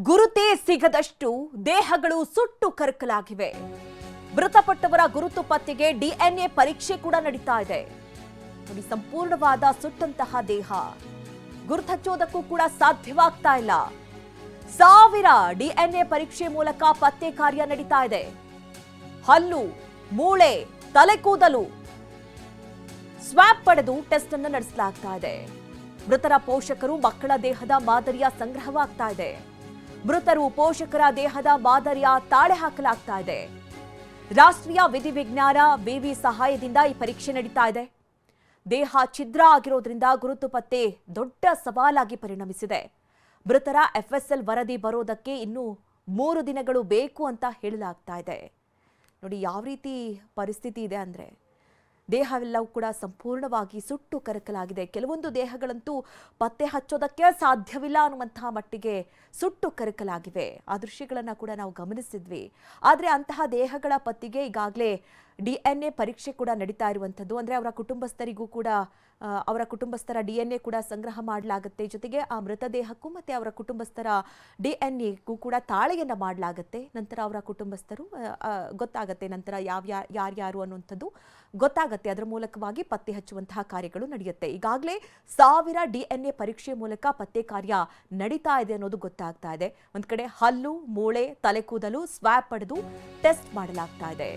ಗುರುತೇ ಸಿಗದಷ್ಟು ದೇಹಗಳು ಸುಟ್ಟು ಕರಕಲಾಗಿವೆ. ಮೃತಪಟ್ಟವರ ಗುರುತು ಪತ್ತೆಗೆ ಡಿಎನ್ಎ ಪರೀಕ್ಷೆ ಕೂಡ ನಡೀತಾ ಇದೆ. ಸಂಪೂರ್ಣವಾದ ಸುಟ್ಟಂತಹ ದೇಹ. ಗುರುತಚ್ಚೋದಕ್ಕೂ ಕೂಡ ಸಾಧ್ಯವಾಗ್ತಾ ಇಲ್ಲ. ಸಾವಿರ ಡಿಎನ್ಎ ಪರೀಕ್ಷೆ ಮೂಲಕ ಪತ್ತೆ ಕಾರ್ಯ ನಡೀತಾ ಇದೆ. ಹಲ್ಲು, ಮೂಳೆ ತಲೆ ಕೂದಲು ಸ್ವಾಪ್ ಪಡೆದು ಟೆಸ್ಟ್ ಅನ್ನು ನಡೆಸಲಾಗ್ತಾ ಇದೆ. ಮೃತರ ಪೋಷಕರು ಮಕ್ಕಳ ದೇಹದ ಮಾದರಿಯ ಸಂಗ್ರಹವಾಗ್ತಾ ಇದೆ. ಮೃತರು ಪೋಷಕರ ದೇಹದ ಮಾದರಿಯ ತಾಳೆ ಹಾಕಲಾಗ್ತಾ ಇದೆ. ರಾಷ್ಟ್ರೀಯ ವಿಧಿವಿಜ್ಞಾನ ವಿವಿ ಸಹಾಯದಿಂದ ಈ ಪರೀಕ್ಷೆ ನಡೀತಾ ಇದೆ. ದೇಹ ಛಿದ್ರ ಆಗಿರೋದ್ರಿಂದ ಗುರುತು ಪತ್ತೆ ದೊಡ್ಡ ಸವಾಲಾಗಿ ಪರಿಣಮಿಸಿದೆ. ಮೃತರ ಎಫ್ಎಸ್ಎಲ್ ವರದಿ ಬರೋದಕ್ಕೆ ಇನ್ನೂ ಮೂರು ದಿನಗಳು ಬೇಕು ಅಂತ ಹೇಳಲಾಗ್ತಾ ಇದೆ. ನೋಡಿ, ಯಾವ ರೀತಿ ಪರಿಸ್ಥಿತಿ ಇದೆ ಅಂದರೆ ದೇಹವೆಲ್ಲವೂ ಕೂಡ ಸಂಪೂರ್ಣವಾಗಿ ಸುಟ್ಟು ಕರಕಲಾಗಿದೆ. ಕೆಲವೊಂದು ದೇಹಗಳಂತೂ ಪತ್ತೆ ಹಚ್ಚೋದಕ್ಕೆ ಸಾಧ್ಯವಿಲ್ಲ ಅನ್ನುವಂತಹ ಮಟ್ಟಿಗೆ ಸುಟ್ಟು ಕರಕಲಾಗಿವೆ. ಆ ದೃಶ್ಯಗಳನ್ನು ಕೂಡ ನಾವು ಗಮನಿಸಿದ್ವಿ. ಆದರೆ ಅಂತಹ ದೇಹಗಳ ಪತ್ತೆಗೆ ಈಗಾಗಲೇ ಡಿ ಎನ್ ಎ ಪರೀಕ್ಷೆ ಕೂಡ ನಡೀತಾ ಇರುವಂಥದ್ದು. ಅಂದರೆ ಅವರ ಕುಟುಂಬಸ್ಥರಿಗೂ ಕೂಡ ಅವರ ಕುಟುಂಬಸ್ಥರ ಡಿ ಎನ್ ಎ ಕೂಡ ಸಂಗ್ರಹ ಮಾಡಲಾಗುತ್ತೆ. ಜೊತೆಗೆ ಆ ಮೃತದೇಹಕ್ಕೂ ಮತ್ತು ಅವರ ಕುಟುಂಬಸ್ಥರ ಡಿ ಎನ್ ಎಗೂ ಕೂಡ ತಾಳೆಯನ್ನು ಮಾಡಲಾಗುತ್ತೆ. ನಂತರ ಅವರ ಕುಟುಂಬಸ್ಥರು ಗೊತ್ತಾಗುತ್ತೆ ನಂತರ ಯಾವ ಯಾರ್ಯಾರು ಅನ್ನುವಂಥದ್ದು. ಗೊತ್ತಾಗುತ್ತೆ. ಅದರ ಮೂಲಕವಾಗಿ ಪತ್ತೆ ಹಚ್ಚುವಂತಹ ಕಾರ್ಯಗಳು ನಡೆಯುತ್ತೆ. ಈಗಾಗಲೇ ಸಾವಿರ ಡಿ ಎನ್ ಎ ಪರೀಕ್ಷೆ ಮೂಲಕ ಪತ್ತೆ ಕಾರ್ಯ ನಡೀತಾ ಇದೆ ಅನ್ನೋದು ಗೊತ್ತಾಗ್ತಾ ಇದೆ. ಒಂದು ಕಡೆ ಹಲ್ಲು, ಮೂಳೆ, ತಲೆ ಕೂದಲು ಸ್ವಾಪ್ ಪಡೆದು ಟೆಸ್ಟ್ ಮಾಡಲಾಗ್ತಾ ಇದೆ.